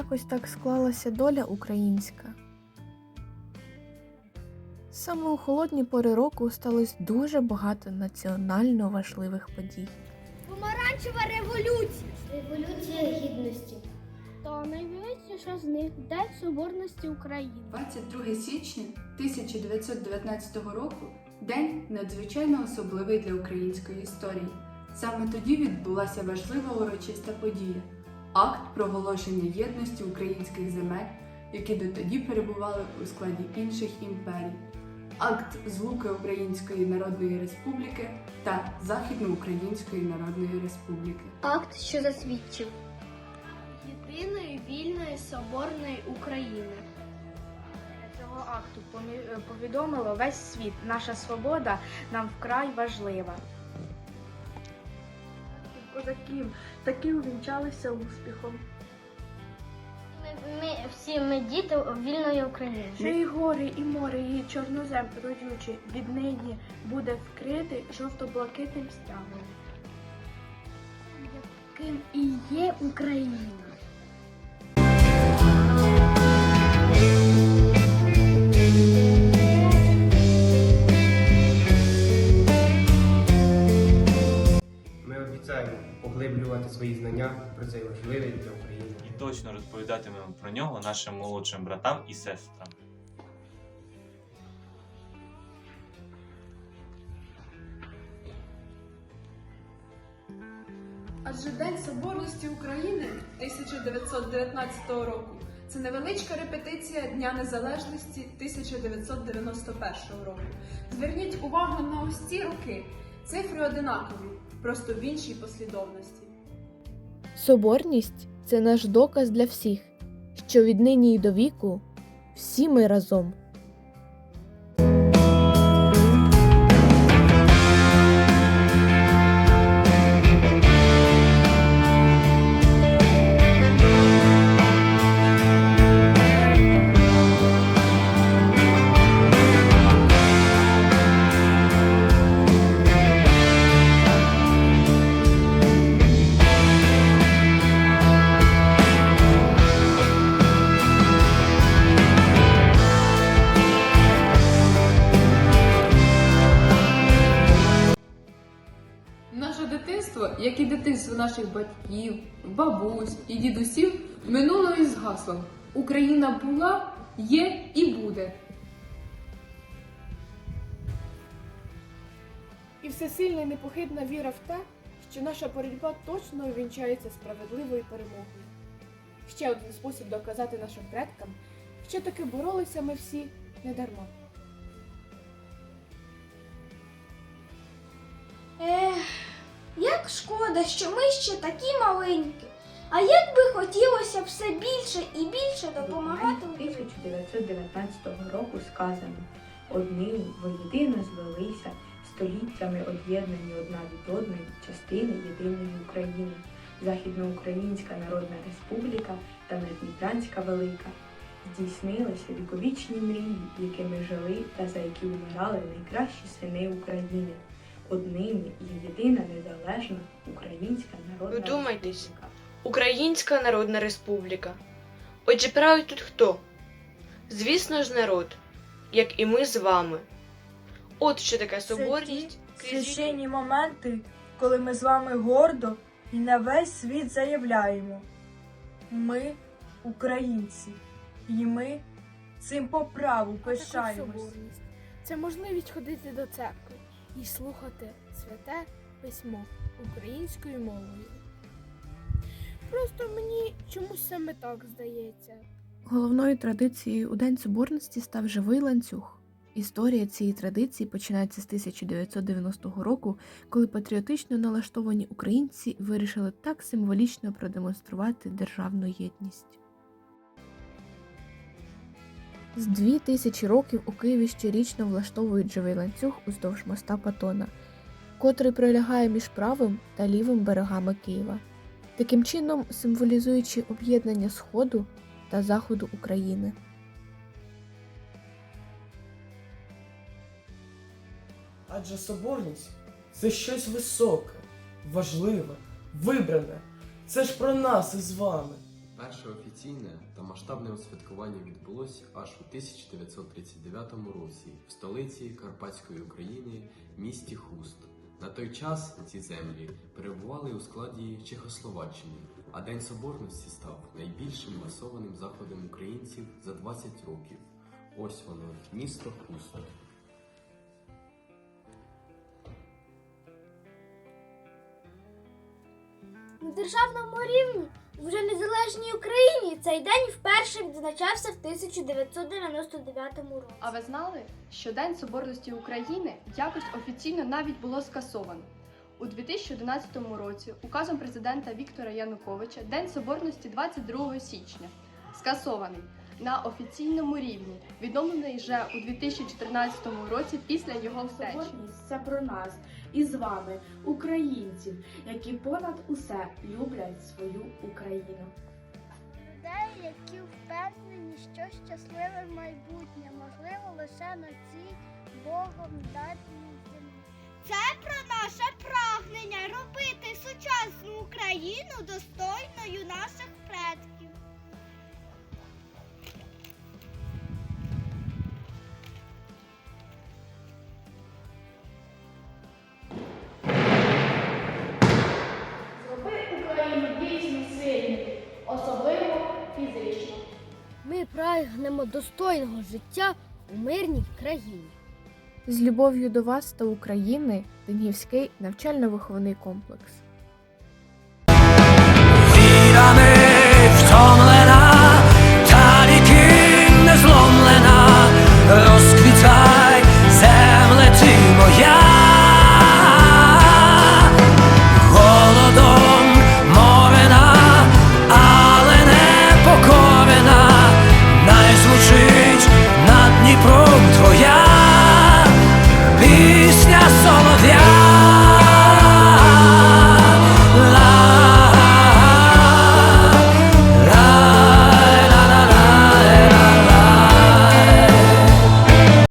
якось так склалася доля українська. Саме у холодні пори року сталося дуже багато національно важливих подій. Помаранчева революція. Революція гідності. Та найвеличніша з них День Соборності України. 22 січня 1919 року день надзвичайно особливий для української історії. Саме тоді відбулася важлива урочиста подія акт проголошення єдності українських земель, які дотоді перебували у складі інших імперій, акт злуки Української Народної Республіки та Західноукраїнської Народної Республіки. Акт, що засвідчив. Єдиної вільної соборної України. Цього акту е, повідомило весь світ. Наша свобода нам вкрай важлива. Козаків таки увінчалися успіхом. Ми, всі ми діти вільної України. Ще й гори, і море, і чорнозем родючий віднині буде вкритий жовто-блакитним стягом. Яким і є Україна. Свої знання про цей важливий для України. і точно розповідатимемо про нього нашим молодшим братам і сестрам. Адже День Соборності України 1919 року це невеличка репетиція Дня Незалежності 1991 року. Зверніть увагу на ось ці роки. Цифри одинакові, просто в іншій послідовності. Соборність це наш доказ для всіх, що віднині й до віку всі ми разом. Дитинство, як і дитинство наших батьків, бабусь і дідусів, минуло із гаслом Україна була, є і буде. І всесильна і непохитна віра в те, що наша боротьба точно увінчається справедливою перемогою. Ще один спосіб доказати нашим предкам, що таки боролися ми всі не дарма. Шкода, що ми ще такі маленькі. А як би хотілося все більше і більше допомагати Україні. 1919 року сказано одним воєдино звелися, століттями об'єднані одна від одної частини єдиної України, Західноукраїнська Народна Республіка та Надніпрянська Велика. Здійснилися віковічні мрії, якими жили та за які вмирали найкращі сини України. Одними є єдина незалежна Українська Народна Вдумайтесь. Республіка. Українська Народна Республіка. Отже, править тут хто? Звісно ж, народ, як і ми з вами. От що таке соборність. крізь віки. священні моменти, коли ми з вами гордо і на весь світ заявляємо. Ми українці, і ми цим по праву пишаємось. Це можливість ходити до церкви і слухати святе письмо українською мовою. Просто мені чомусь саме так здається. Головною традицією у День Соборності став живий ланцюг. Історія цієї традиції починається з 1990 року, коли патріотично налаштовані українці вирішили так символічно продемонструвати державну єдність. З дві тисячі років у Києві щорічно влаштовують живий ланцюг уздовж моста Патона, котрий пролягає між правим та лівим берегами Києва, таким чином символізуючи об'єднання Сходу та Заходу України. Адже соборність це щось високе, важливе, вибране. Це ж про нас із вами. Перше офіційне та масштабне святкування відбулося аж у 1939 році в столиці Карпатської України, місті Хуст. На той час ці землі перебували у складі Чехословаччини, а День Соборності став найбільшим масованим заходом українців за 20 років. Ось воно, місто Хуст. На державному рівні вже незалежній Україні цей день вперше відзначався в 1999 році. А ви знали, що День Соборності України якось офіційно навіть було скасовано? У 2011 році указом президента Віктора Януковича День Соборності 22 січня скасований на офіційному рівні, відновлений вже у 2014 році після його втечі. Соборність це про нас і з вами, українців, які понад усе люблять свою Україну. Людей, які впевнені, що щасливе майбутнє можливо лише на цій Богом даній землі. Це про наше прагнення робити сучасну Україну достойною Прагнемо достойного життя у мирній країні. З любов'ю до вас та України Денівський навчально-виховний комплекс.